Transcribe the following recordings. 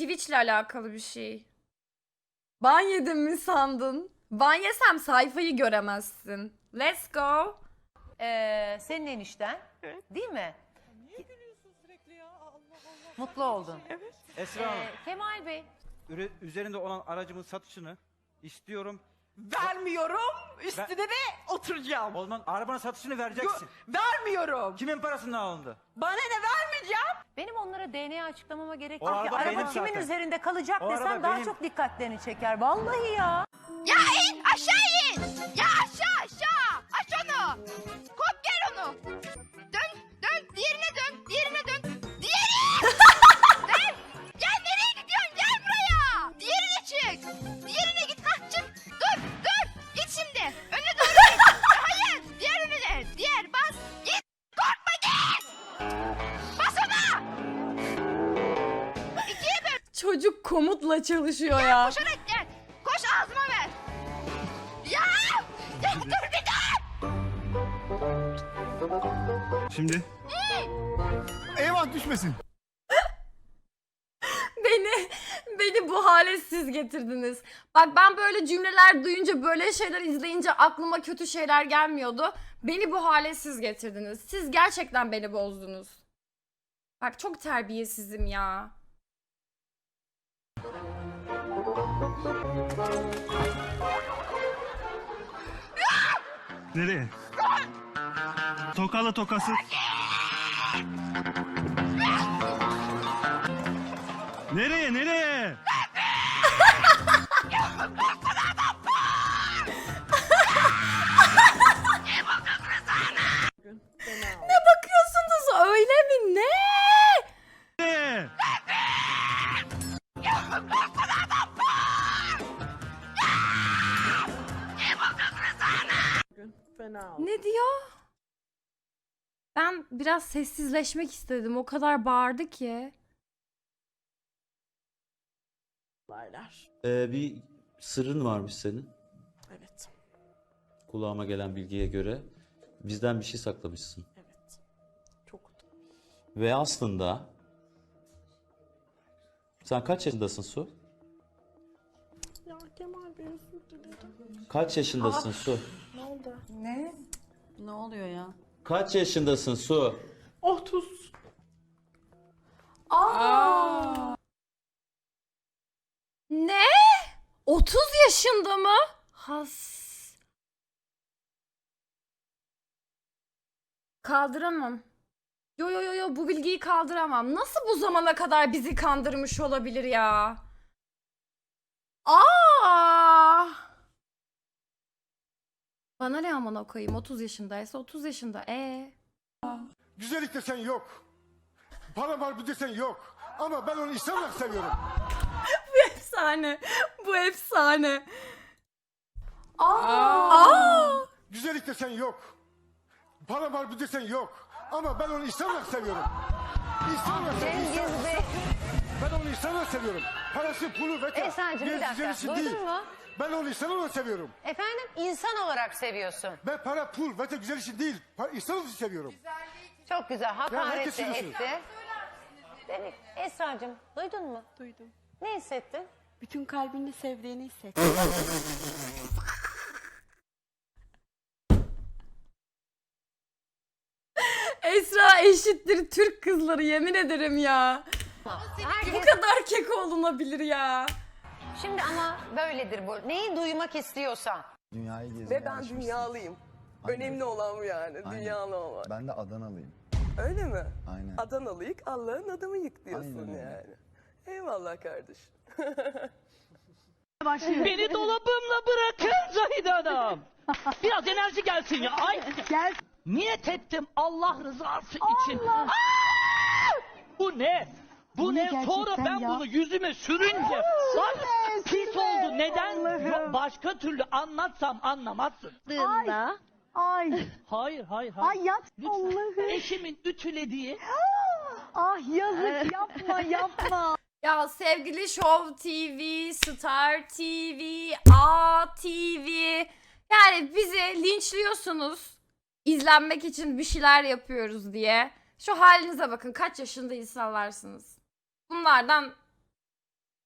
Twitch'le alakalı bir şey. Ban yedim mi sandın? Ban yesem sayfayı göremezsin. Let's go. Ee, senin enişten değil mi? Mutlu oldun. Esra Hanım, Ee, Kemal Bey üre- üzerinde olan aracımın satışını istiyorum. Vermiyorum. Üstüne de oturacağım. O zaman arabanın satışını vereceksin. Vermiyorum. Kimin parasından alındı? Bana ne vermeyeceğim? DNA açıklamama gerek O yok ki. araba Araba benim kimin zaten. üzerinde kalacak O desem araba daha benim. çok dikkatlerini çeker. Vallahi ya. Ya in aşağı in. Ya aşağı aşağı. Aç onu. Kop gel onu. Çocuk komutla çalışıyor ya. Koşarak gel. Koş ağzıma ver. Ya. Ya dur bir dur. Şimdi. Eyvah düşmesin. Beni beni bu hale siz getirdiniz. Bak ben böyle cümleler duyunca böyle şeyler izleyince aklıma kötü şeyler gelmiyordu. Beni bu hale siz getirdiniz. Siz gerçekten beni bozdunuz. Bak çok terbiyesizim ya. Nereye? Tokalı tokası. Nereye nereye? Biraz sessizleşmek istedim. O kadar bağırdı ki. Olaylar. Ee, bir sırrın varmış senin. Evet. Kulağıma gelen bilgiye göre bizden bir şey saklamışsın. Evet. Çok. Ve aslında sen kaç yaşındasın Su? Ya Kemal Bey özür dilerim. Kaç yaşındasın Su? Ne oldu? Ne? Ne oluyor ya? Kaç yaşındasın Su? 30. Ne? 30 yaşında mı? Has. Kaldıramam. Yo yo yo yo bu bilgiyi kaldıramam. Nasıl bu zamana kadar bizi kandırmış olabilir ya? Aa! Bana ne amına koyayım 30 yaşındaysa 30 yaşında. E Güzellik desen yok. Para var bu desen yok. Ama ben onu insan olarak seviyorum. efsane. Bu efsane. Aa! Aa! Güzellik desen yok. Para var bu desen yok. Ama ben onu insan olarak seviyorum. İnsan olarak seviyorum. insan olarak Bey. Ben onu insan olarak seviyorum. Parası, pulu, veta. Esra'cığım bir Gez- dakika. Duydun değil. mu? Ben onu insan olarak seviyorum. Efendim insan olarak seviyorsun. Ben para, pul, veta güzel için değil. Pa- İnsan olarak seviyorum. Çok güzel. Hakaret de kesinlikle. etti. Demek Esra'cığım duydun mu? Duydum. Ne hissettin? Bütün kalbini sevdiğini hissettim. Esra eşittir Türk kızları yemin ederim ya. Bu Herkes, kadar kek olunabilir ya. Şimdi ama böyledir bu. Neyi duymak istiyorsan. Dünyayı gezmeye Ve ben alışmışsın. dünyalıyım. Aynen. Önemli olan bu yani. Aynen. Dünyalı olmak. Ben de Adanalıyım. Öyle mi? Aynen. Adanalıyık Allah'ın adamı yık diyorsun Aynen yani. Eyvallah kardeşim. Beni dolabımla bırakın Zahide Hanım. Biraz enerji gelsin ya. Ay. Gel. Niyet ettim Allah rızası için. Aa! Bu ne? Bu ne? Sonra ben bunu yüzüme sürünce bak pis oldu. Neden? Yok, başka türlü anlatsam anlamazsın. Ay. Ay. Hayır hayır hayır. Ay yap. Allah'ım. Eşimin ütülediği Ah yazık yapma yapma. Ya sevgili Show TV, Star TV, A TV yani bizi linçliyorsunuz. İzlenmek için bir şeyler yapıyoruz diye. Şu halinize bakın kaç yaşında insanlarsınız. Bunlardan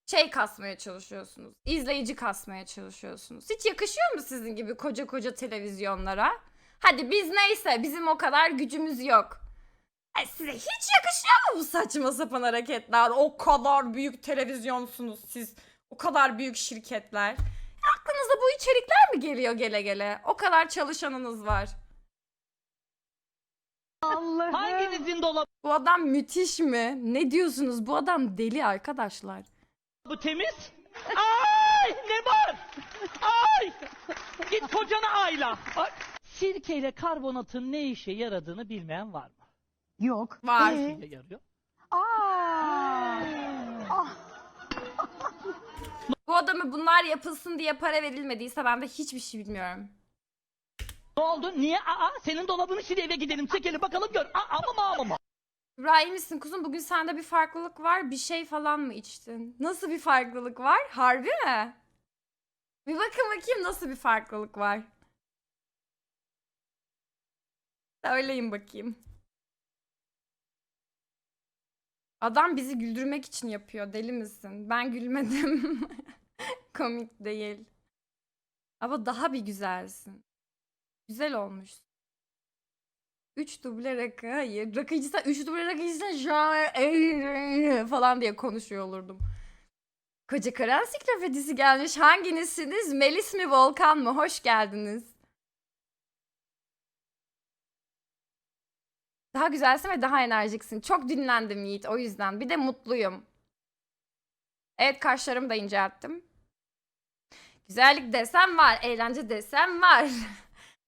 şey kasmaya çalışıyorsunuz. İzleyici kasmaya çalışıyorsunuz. Hiç yakışıyor mu sizin gibi koca koca televizyonlara? Hadi biz neyse bizim o kadar gücümüz yok. Ay size hiç yakışıyor mu bu saçma sapan hareketler? O kadar büyük televizyonsunuz siz. O kadar büyük şirketler. Ya Aklınıza bu içerikler mi geliyor gele gele? O kadar çalışanınız var. Allah'ım. Hanginizin dolabı Bu adam müthiş mi? Ne diyorsunuz? Bu adam deli arkadaşlar. temiz? Ay ne var? Ay! Git kocana ayla. Ay. Sirkeyle karbonatın ne işe yaradığını bilmeyen var mı? Yok. Var. Ee? Ne işe yarıyor? Aa. Ah. Bu adamı bunlar yapılsın diye para verilmediyse ben de hiçbir şey bilmiyorum. Ne oldu? Niye? Aa, senin dolabını şimdi eve gidelim çekelim bakalım gör. Aa, ama mı ama mı? İbrahim misin kuzum bugün sende bir farklılık var. Bir şey falan mı içtin? Nasıl bir farklılık var? Harbi mi? Bir bakın bakayım nasıl bir farklılık var. Söyleyin bakayım. Adam bizi güldürmek için yapıyor. Deli misin? Ben gülmedim. Komik değil. Ama daha bir güzelsin. Güzel olmuş. 3 duble rakı. Hayır. Rakıcıysa 3 duble şu an falan diye konuşuyor olurdum. Koca Kara Ansiklopedisi gelmiş. Hanginizsiniz? Melis mi Volkan mı? Hoş geldiniz. Daha güzelsin ve daha enerjiksin. Çok dinlendim Yiğit o yüzden. Bir de mutluyum. Evet kaşlarımı da incelttim. Güzellik desem var. Eğlence desem var.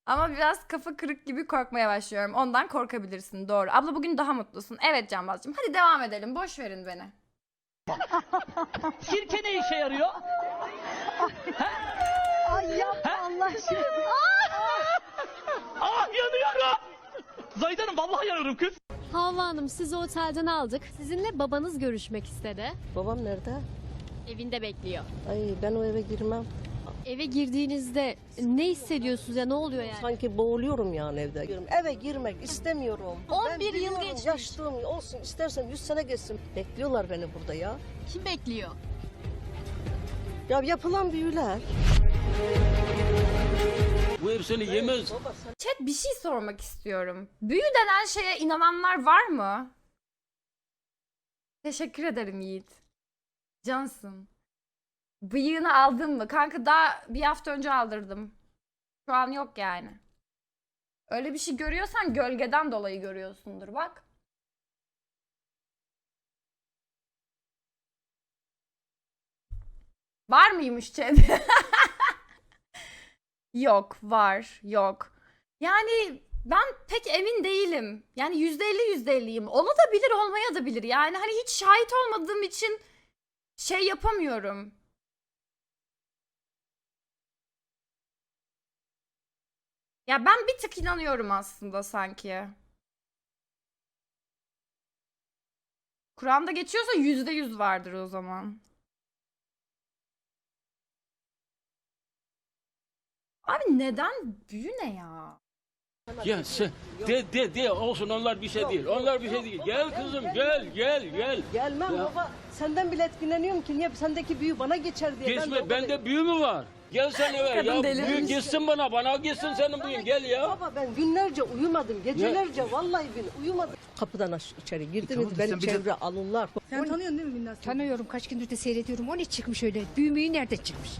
Ama biraz kafa kırık gibi korkmaya başlıyorum. Ondan korkabilirsin. Doğru. Abla bugün daha mutlusun. Evet Canbazcığım. Hadi devam edelim. Boş verin beni. Sirke ne işe yarıyor? Ay yapma Allah aşkına. Ah yanıyorum. Zahide Hanım vallahi yanıyorum kız. Havva Hanım sizi otelden aldık. Sizinle babanız görüşmek istedi. Babam nerede? Evinde bekliyor. Ay ben o eve girmem. Eve girdiğinizde ne hissediyorsunuz ya ne oluyor yani? Sanki boğuluyorum yani evde. Eve girmek istemiyorum. 11 Ben yıl biliyorum, geçmiş. Yaşlığım olsun istersen 100 sene geçsin. Bekliyorlar beni burada ya. Kim bekliyor? Ya yapılan büyüler. Bu hepsini yemez. Chat bir şey sormak istiyorum. Büyü denen şeye inananlar var mı? Teşekkür ederim Yiğit. Cansın. Bıyığını aldın mı? Kanka daha bir hafta önce aldırdım. Şu an yok yani. Öyle bir şey görüyorsan gölgeden dolayı görüyorsundur bak. Var mıymış chat? yok, var, yok. Yani ben pek emin değilim. Yani yüzde elli yüzde elliyim. Olabilir olmaya da bilir. Yani hani hiç şahit olmadığım için şey yapamıyorum. Ya ben bir tık inanıyorum aslında sanki. Kur'an'da geçiyorsa yüzde yüz vardır o zaman. Abi neden büyü ne ya? Ya sen de de de olsun onlar bir şey değil. Onlar bir şey değil. Gel kızım gel gel gel. Gelmem Ya. baba. Senden bile etkileniyorum ki niye sendeki büyü bana geçer diye. Geçme baba bende büyü mü var? Gel sen eve Kadın ya delirmiş. büyü geçsin bana bana geçsin senin büyün gel ya. Baba ben günlerce uyumadım. Gecelerce vallahi bin uyumadım. Kapıdan aş- içeri girdiniz beni çevre alırlar. Sen tanıyorsun değil mi Binnaz? Tanıyorum kaç gündür de seyrediyorum. O ne çıkmış öyle? Büyümeyi nerede çıkmış?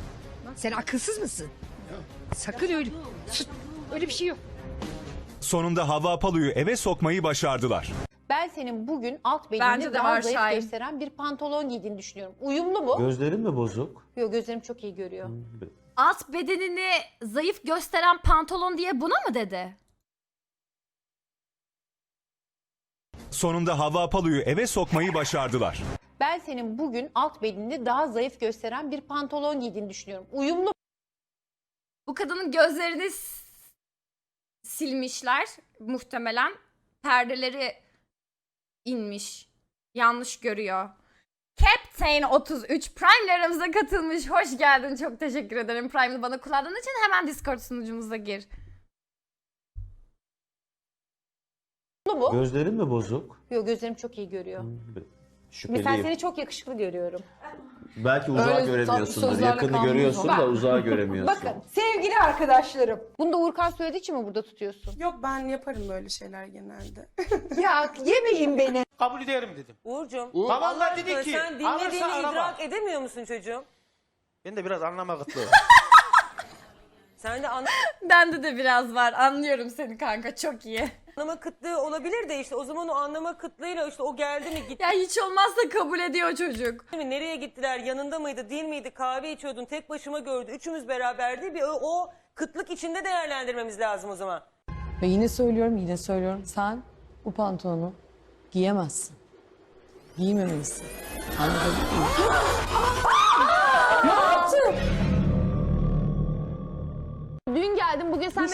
Sen akılsız mısın? Sakın öyle. Sus, Öyle bir şey yok. Sonunda Hava Apalu'yu eve sokmayı başardılar. Ben senin bugün alt Bence bedenini de daha var zayıf Şahin. gösteren bir pantolon giydiğini düşünüyorum. Uyumlu mu? Gözlerin mi bozuk? Yok gözlerim çok iyi görüyor. Alt bedenini zayıf gösteren pantolon diye buna mı dedi? Sonunda Hava Apalu'yu eve sokmayı başardılar. Ben senin bugün alt bedenini daha zayıf gösteren bir pantolon giydiğini düşünüyorum. Uyumlu Bu kadının gözlerini s- silmişler muhtemelen. Perdeleri inmiş. Yanlış görüyor. Captain 33 Prime aramıza katılmış. Hoş geldin. Çok teşekkür ederim Prime'ı bana kullandığın için. Hemen Discord sunucumuza gir. mu? Gözlerin mi bozuk? Yok gözlerim çok iyi görüyor. Mesela Şüpheliyim. seni çok yakışıklı görüyorum. Belki uzağı Öyle göremiyorsundur. sözlerle Yakını görüyorsun da uzağı göremiyorsun. Bakın sevgili arkadaşlarım. Bunu da Uğurkan söylediği için mi burada tutuyorsun? Yok ben yaparım böyle şeyler genelde. Ya yemeyin beni. Kabul ederim dedim. Uğurcuğum. Babanlar dedi ki Sen alırsa dinlediğini idrak edemiyor musun çocuğum? Ben de biraz anlama kıtlığı. Sen de Bende de biraz var. Anlıyorum seni kanka. Çok iyi. anlama kıtlığı olabilir de işte o zaman o anlama kıtlığıyla işte o geldi mi gitti Ya hiç olmazsa kabul ediyor çocuk. mi nereye gittiler yanında mıydı değil miydi kahve içiyordun tek başıma gördü üçümüz beraberdi bir o, o kıtlık içinde değerlendirmemiz lazım o zaman. Ve yine söylüyorum yine söylüyorum sen bu pantolonu giyemezsin. Giymemelisin. Anladın mı? Dün geldim bugün sen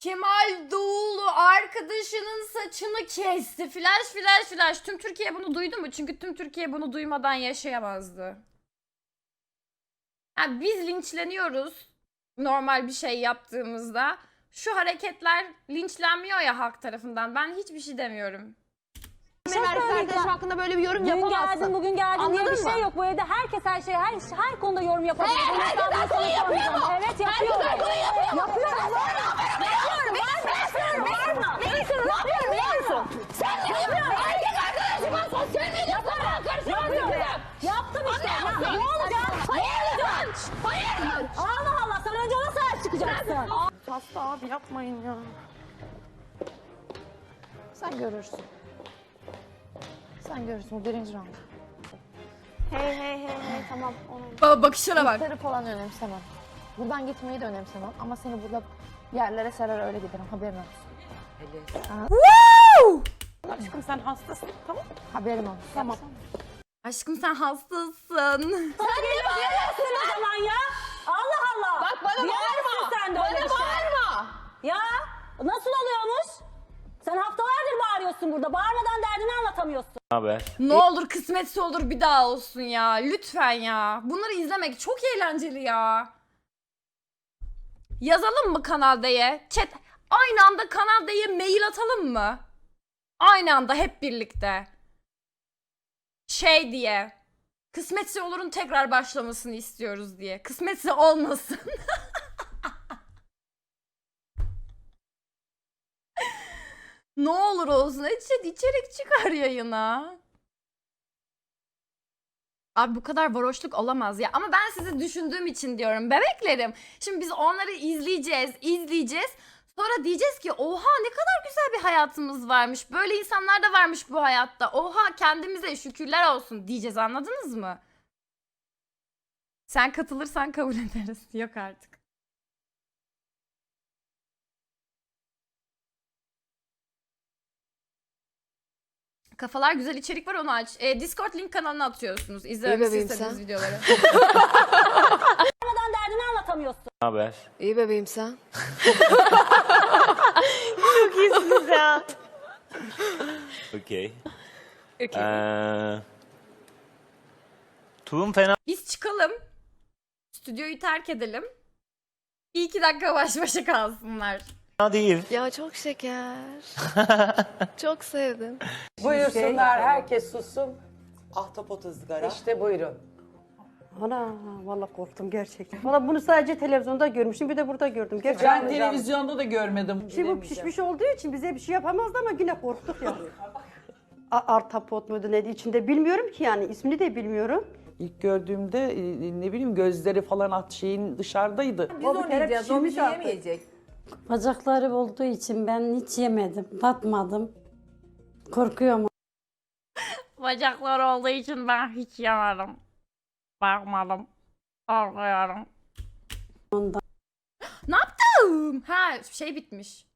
Kemal Doğulu arkadaşının saçını kesti. Flash flash flash. Tüm Türkiye bunu duydu mu? Çünkü tüm Türkiye bunu duymadan yaşayamazdı. Yani biz linçleniyoruz normal bir şey yaptığımızda. Şu hareketler linçlenmiyor ya halk tarafından. Ben hiçbir şey demiyorum. Benim erkek arkadaşım hakkında böyle bir yorum yapamazsın. bugün geldin Anladın diye bir mı? şey yok. Bu evde herkes her şey, her, her konuda yorum yapabilir. Evet, herkes her konuyu yapıyor mu? Evet, yapıyor. Herkes her konuyu yapıyor. Yapıyorum. Yapıyorum. Yapıyorum. Yapıyorum. Ne diyorsun? Yapıyorum. Ne diyorsun? Sen ne yapıyorsun? Erkek arkadaşıma sosyal medyasına karışıyorsun. Yaptım işte. Ya, ne olacak? Hayır Hayır Allah Allah. Sen önce ona sahip çıkacaksın. Hasta abi yapmayın ya. Sen görürsün. Sen görürsün birinci round. Hey hey hey hey tamam. Onu Baba bakışlara bak. Sarı falan önemsemem. Buradan gitmeyi de önemsemem ama seni burada yerlere serer öyle giderim haberin olsun. Woo! Aşkım sen hastasın tamam Haberin olsun. Tamam. Aşkım sen hastasın. Sen ne bağırıyorsun o zaman ya? Allah Allah. Bak bana bağırma. Sen de öyle Bana bir şey. bağırma. Ya nasıl oluyormuş? Sen haftalardır bağırıyorsun burada. Bağırmadan derdini anlatamıyorsun. haber? Ne olur kısmetse olur bir daha olsun ya. Lütfen ya. Bunları izlemek çok eğlenceli ya. Yazalım mı Kanal D'ye? Chat aynı anda Kanal D'ye mail atalım mı? Aynı anda hep birlikte. Şey diye. Kısmetse olurun tekrar başlamasını istiyoruz diye. Kısmetse olmasın. ne olur olsun. İçerik, içerik çıkar yayına. Abi bu kadar varoşluk olamaz ya. Ama ben sizi düşündüğüm için diyorum. Bebeklerim. Şimdi biz onları izleyeceğiz, izleyeceğiz. Sonra diyeceğiz ki oha ne kadar güzel bir hayatımız varmış. Böyle insanlar da varmış bu hayatta. Oha kendimize şükürler olsun diyeceğiz anladınız mı? Sen katılırsan kabul ederiz. Yok artık. Kafalar güzel içerik var onu aç. E, Discord link kanalına atıyorsunuz. İzlemek bebeğim istediğiniz sen. videoları. Bağırmadan derdini anlatamıyorsun. haber? İyi bebeğim sen. Okey. Tuğum fena Biz çıkalım. Stüdyoyu terk edelim. Bir iki dakika baş başa kalsınlar. Değil. Ya çok şeker. çok sevdim. Buyursunlar herkes sussun. Ahtapot ızgara. İşte buyurun. Ana vallahi korktum gerçekten. Valla bunu sadece televizyonda görmüştüm bir de burada gördüm. Gerçekten. Ben televizyonda da görmedim. Şimdi bu pişmiş olduğu için bize bir şey yapamazdı ama yine korktuk ya. Artapot muydu neydi içinde bilmiyorum ki yani ismini de bilmiyorum. İlk gördüğümde e, ne bileyim gözleri falan at şeyin dışarıdaydı. Biz onu yiyeceğiz. O bizi yemeyecek. Bacakları olduğu için ben hiç yemedim, tatmadım. Korkuyorum. Bacaklar olduğu için ben hiç yemedim. Bakmadım. Korkuyorum. Ondan. ne yaptım? Ha şey bitmiş.